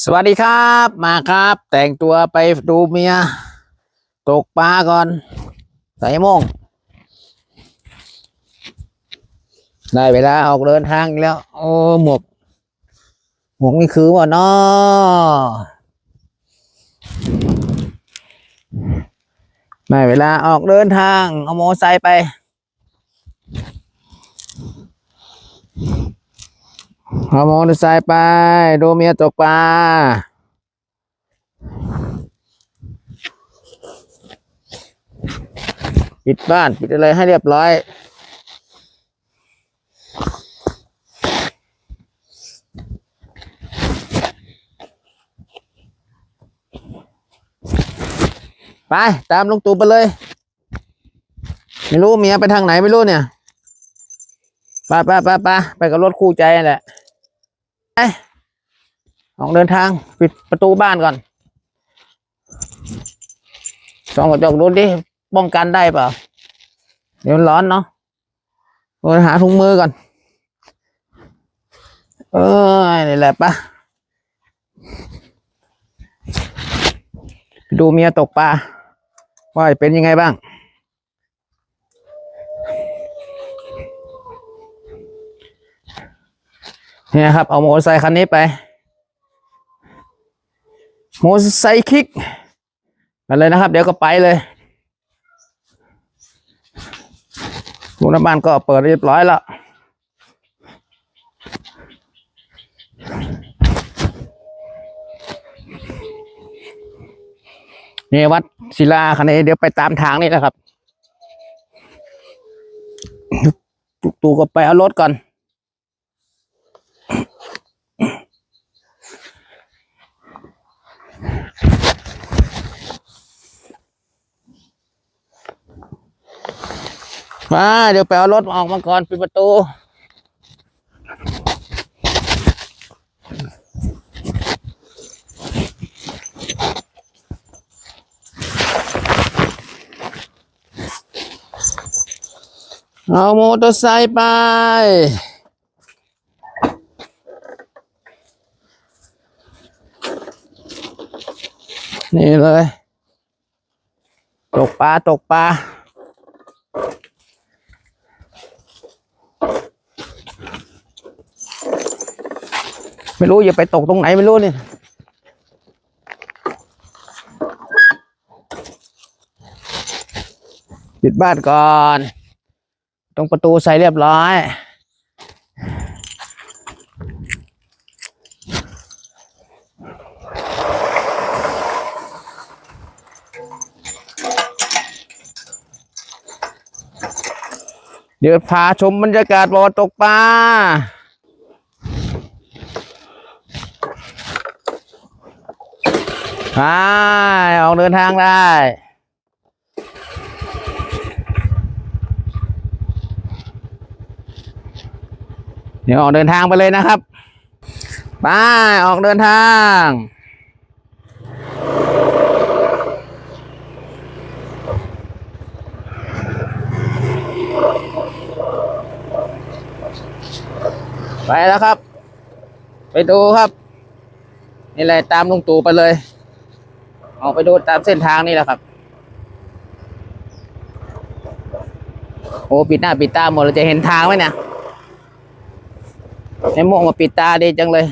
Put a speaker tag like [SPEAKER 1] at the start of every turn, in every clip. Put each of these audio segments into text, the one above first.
[SPEAKER 1] สวัสดีครับมาครับ แต่งตัวไปดูเมีย ตกปลาก่อน ใส่โมงได้เวลาออกเดินทางแล้ว โอ้หมวก หมวกนี่คือว่านาะได้เวลาออกเดินทาง เอาโมไซค์ไป เอามอเตอร์ไซค์ไป ดูเมียตกปลาปิดบ้าน ปิดอะไรให้เรียบร้อย ไป ตามลุงตู่ไปเลย ไม่รู้เมียไปทางไหนไม่รู้เนี่ยไปไปไปไปไปกับรถคู่ใจแหละ ออกเดินทางปิดประตูบ้านก่อนส่องกระจกดูดิป้องกันได้เปล่า เดี๋ยวร้อนเนาะไปหาถุงมือก่อน เออนี่แหละปะดูเมียตกปลาว่าเป็นยังไงบ้าง เนี่ยครับ เอามอเตอร์ไซค์คันนี้ไป โมไซค์คลิกกันเลยนะครับ เดี๋ยวก็ไปเลยรูน้ำบ้านก็เปิดเรียบร้อยแล้วนี่วัดศิลาคันนี้เดี๋ยวไปตามทางนี่แหละครับ ตูก็ไปเอารถก่อน มา เดี๋ยวไปเอารถออกมาก่อนปิดประตูเอามอเตอร์ไซค์ไป นี่เลย ตกปลา ตกปลา ไม่รู้อย่าไปตกตรงไหนไม่รู้นี่ปิดบ้านก่อน ตรงประตูใส่เรียบร้อย เดี๋ยวพาชมบรรยากาศบ่อตกปลา ไปออกเดินทางได้ เดี๋ยวออกเดินทางไปเลยนะครับ ไปออกเดินทางไปแล้วครับ ไปดูครับ นี่เลยตามลุงตู่ไปเลย ออกไปดูตามเส้นทางนี่แหละครับ โอ้ปิดหน้าปิดตาหมดเราจะเห็นทางไหมเนี่ยไอ้โม่งมาปิดตาดีจังเลย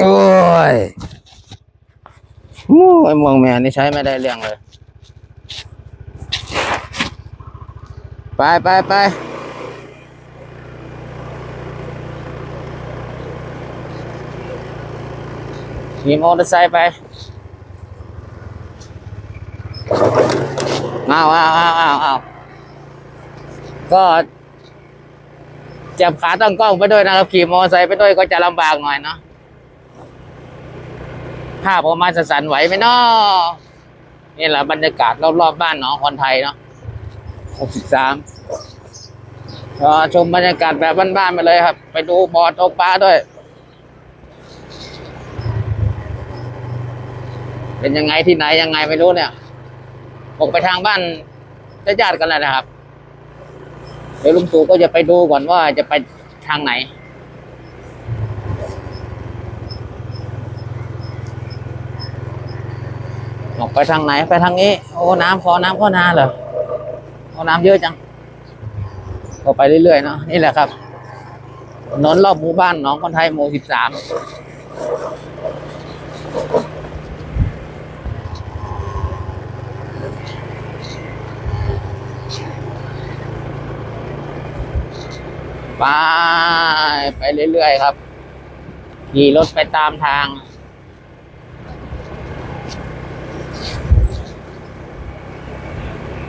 [SPEAKER 1] โอ้ยโอ้ยไอ้ม่วงแม่นี่ใช้ไม่ได้เรื่องเลย ไปไปไป ขี่มอเตอร์ไซค์ไปเอาเอาเอาเอาเอาก็จับขาตั้งกล้องไปด้วยนะครับขี่มอเตอร์ไซค์ไปด้วยก็จะลำบากหน่อยเนาะภาพออกมาสสันไหวไหมเนาะนี่แหละบรรยากาศรอบๆบบ้านหนองคนไทยเนาะหกสิบสามก็ชมบรรยากาศแบบบ้านๆไปเลยครับ ไปดูบ่อตกปลาด้วย เป็นยังไงที่ไหนยังไงไม่รู้เนี่ยออกไปทางบ้านญาติๆกันแล้วนะครับ เดี๋ยวลุงตู่ก็จะไปดูก่อนว่าจะไปทางไหน ออกไปทางไหนไปทางนี้ โอ้น้ำพอน้ำก็นาเหรอโอ้น้ำเยอะจังก็ไปเรื่อยๆเนาะนี่แหละครับถนนรอบหมู่บ้านหนองคนไทยหมู่สิบสาม ไปไปเรื่อยๆครับ ขี่รถไปตามทาง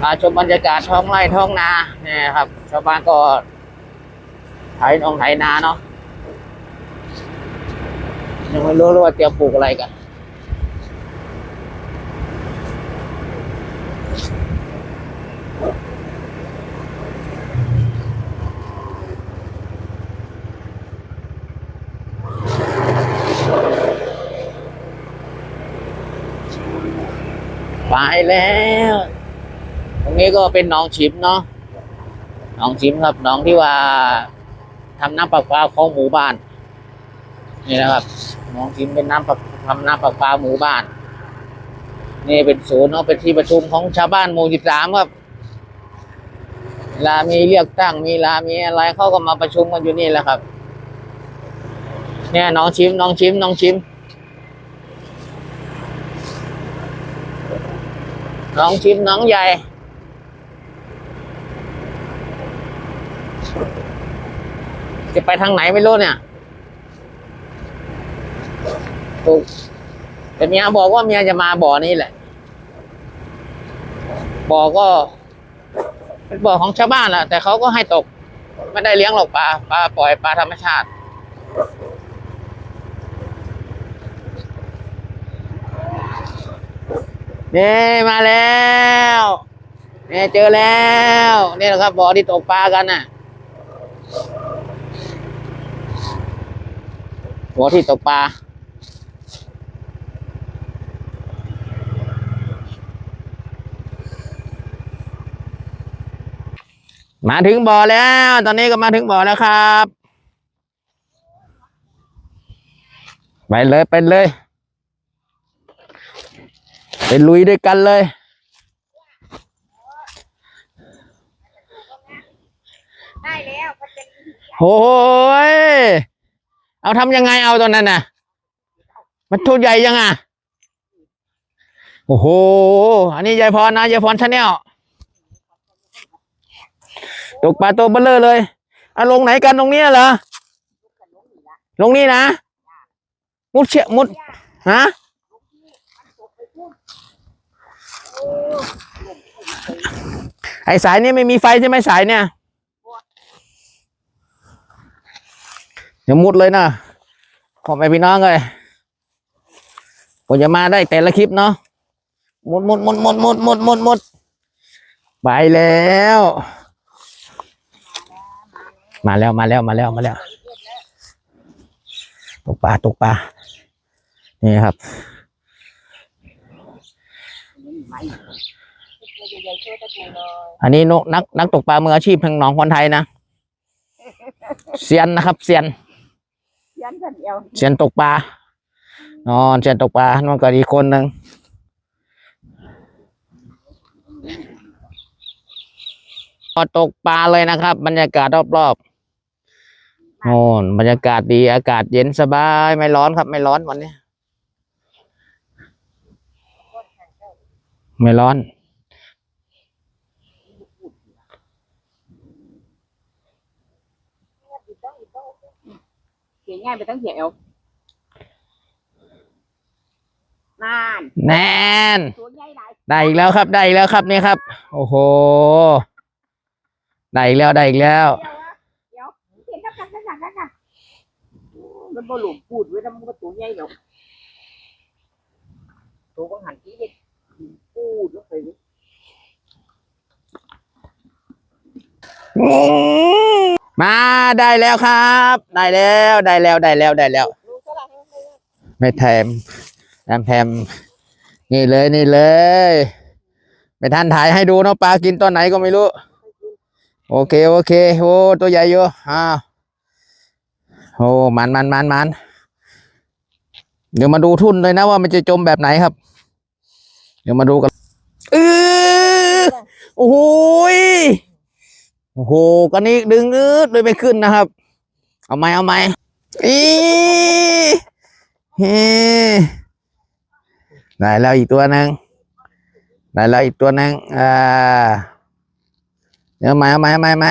[SPEAKER 1] พาชมบรรยากาศท้องไร่ท้องนาเนี่ยครับ ชาวบ้านก็ไถนองไถนาเนาะยังไม่รู้ว่าเตรียมปลูกอะไรกัน ไปแล้ว ตรงนี้ก็เป็นหนองชิมเนาะหนองชิมครับหนองที่ว่าทำน้ำประปาของหมู่บ้าน นี่นะครับหนองชิมเป็นน้ำประทำน้ำประปาหมู่บ้าน นี่เป็นศูนย์เนาะเป็นที่ประชุมของชาวบ้านหมู่สิบสามครับเวลามีเรียกตั้งมีลามีอะไรเขาก็มาประชุมกันอยู่นี่แหละครับ เนี่ยน้องชิมน้องชิมน้องชิม น้องชิมน้องใหญ่ จะไปทางไหนไม่รู้เนี่ยถูกแต่เมียบอกว่าเมียจะมาบ่อนี้แหละ บ่อก็เป็นบ่อของชาวบ้านแหละแต่เขาก็ให้ตก ไม่ได้เลี้ยงหรอกปลาปลาปล่อยปลาธรรมชาติ นี่มาแล้วนี่เจอแล้วนี่แหละครับบ่อที่ตกปลากันน่ะบ่อที่ตกปลามาถึงบ่อแล้ว ตอนนี้ก็มาถึงบ่อแล้วครับ ไปเลยไปเลย ไปลุยด้วยกันเลย
[SPEAKER 2] ได้แล้ว
[SPEAKER 1] โอ้ยเอาทำยังไงเอาตอนนั้นน่ะ มันทุใหญ่ยังอะ โอ้โห อันนี้ยายพรนะยายพรชาแนลตกปลาตัวเบลเลอร์เลยเอาลงไหนกันตรงนี้เหรอลงนี่นะ มุดเชะมุด ฮะ ไอสายนี่ไม่มีไฟใช่ไหมสายเนี่ยเดี๋ยวมุดเลยนะขอไปพี่น้องเลยผมจะมาได้แต่ละคลิปเนาะมุดมุดมุดมุดมุดมุดมุดมุดไปแล้ว มาแล้วมาแล้วมาแล้วมาแล้วตกปลาตกปลานี่ครับ
[SPEAKER 2] ใหญ่ๆช่วยตะปูเลย
[SPEAKER 1] อันนี้นกนักนักตกปลามืออาชีพแห่งหนองคนไทยนะเซียนนะครับเซียน
[SPEAKER 2] ยันกันเดียว
[SPEAKER 1] เซียนตกปลานอนเซียนตกปลานั่นก็อีกคนหนึ่งก็ตกปลาเลยนะครับ บรรยากาศรอบๆโอ้นบรรยากาศดีอากาศเย็นสบาย ไม่ร้อนครับ ไม่ร้อนวันนี้ ไม่ร้อน
[SPEAKER 2] เขียนง่ายไปทั้งเขียวนาน
[SPEAKER 1] แน่น
[SPEAKER 2] ตัวใหญ่หลาย
[SPEAKER 1] ได้อีกแล้วครับ ได้อีกแล้วครับนี่ครับ โอ้โห ได้อีกแล้วได้อีกแล้ว
[SPEAKER 2] เดี๋ยวอะเดี๋ยวเขียนทับกันทับกันทับกันมันบ่หลุมพูดไว้แล้วมันก็ตัวใหญ่หรอกตัวบางหันที่เด็ด พูดแล้วเคย
[SPEAKER 1] มาได้แล้วครับ ได้แล้วได้แล้วได้แล้วได้แล้ว
[SPEAKER 2] รู้ก็ละ
[SPEAKER 1] ไม่แถมแถมแถมนี่เลยนี่เลยไม่ทันถ่ายให้ดูเนาะปลากินตอนไหนก็ไม่รู้ โอเคโอเคโอ้ตัวใหญ่อยู่อ้าวโอ้มันมันมันมันเดี๋ยวมาดูทุ่นเลยนะว่ามันจะจมแบบไหนครับ เดี๋ยวมาดูกันเออโอ้โหโอ้โหกันนี้ดึงอืดเลยไม่ขึ้นนะครับ เอาไหมเอาไหมอีเฮ้ได้แล้วอีกตัวหนึ่งได้แล้วอีกตัวหนึ่งอ่าเดี๋ยวเอาเอาไหมเอาไหมเอาไหม